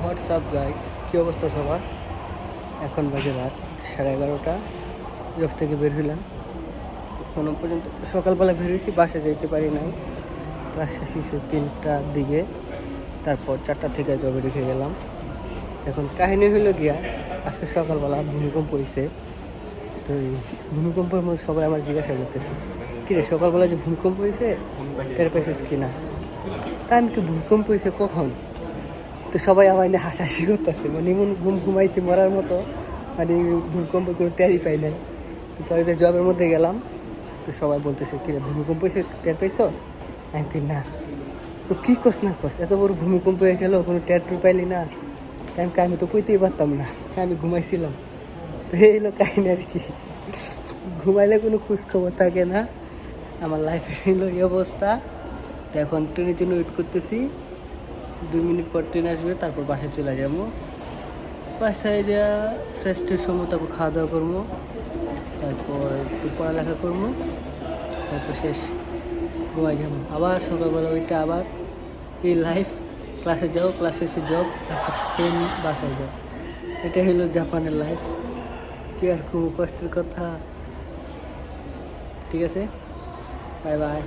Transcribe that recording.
WhatsApp guys কী অবস্থা সবার? এখন বাজে রাত সাড়ে এগারোটা। জব থেকে বের হইলাম। এখনও পর্যন্ত সকালবেলা বের হয়েছি বাসা যেতে পারি নাই। ক্লাস শেষ হয়েছে তিনটার দিকে। তারপর চারটা থেকে জবে রেখে গেলাম। এখন কাহিনী হইল গিয়া আজকে সকালবেলা ভূমিকম্প হয়েছে তো এই ভূমিকম্পের মধ্যে সবাই আমার জিজ্ঞাসা করতেছে কিরে সকালবেলা যে ভূমিকম্প হয়েছে টের পেয়েছিস কিনা তা আমি কি ভূমিকম্প হয়েছে কখন? তো সবাই আমার নিয়ে হাসাহাসি করতেছে। মানে এমন ঘুম ঘুমাইছি মরার মতো। মানে ভূমিকম্প কোনো টেরই পাই নাই। তো পরে যে জবের মধ্যে গেলাম, তো সবাই বলতেছে, কিরে, ভূমিকম্প এসে টের পাইছস? আমি কি না। তো কী কস, না কস? এত বড় ভূমিকম্প হয়ে গেল, কোনো টের টুর পাইলি না। আমি আমি তো কইতেই পারতাম না। আমি ঘুমাইছিলাম। তো এই হলো কাহিনী আর কি। ঘুমাইলে কোনো খোঁজ খবর থাকে না। আমার লাইফের হলো এই অবস্থা। এখন ট্রেনের জন্য ওয়েট করতেছি। দুই মিনিট পর ট্রেন আসবে, তারপর বাসায় চলে যাব। বাসায় যা ফ্রেশ ট্রেশ তারপর খাওয়া দাওয়া করব, তারপর পড়ালেখা করব, তারপর শেষ, ঘুমাই যাব। আবার সকালবেলা ওইটা আবার এই লাইফ ক্লাসে যাও ক্লাসে এসে জব তারপর সেম বাসায় যাও। এটা হলো জাপানের লাইফ কি আর খুব কষ্টের কথা। ঠিক আছে? Bye bye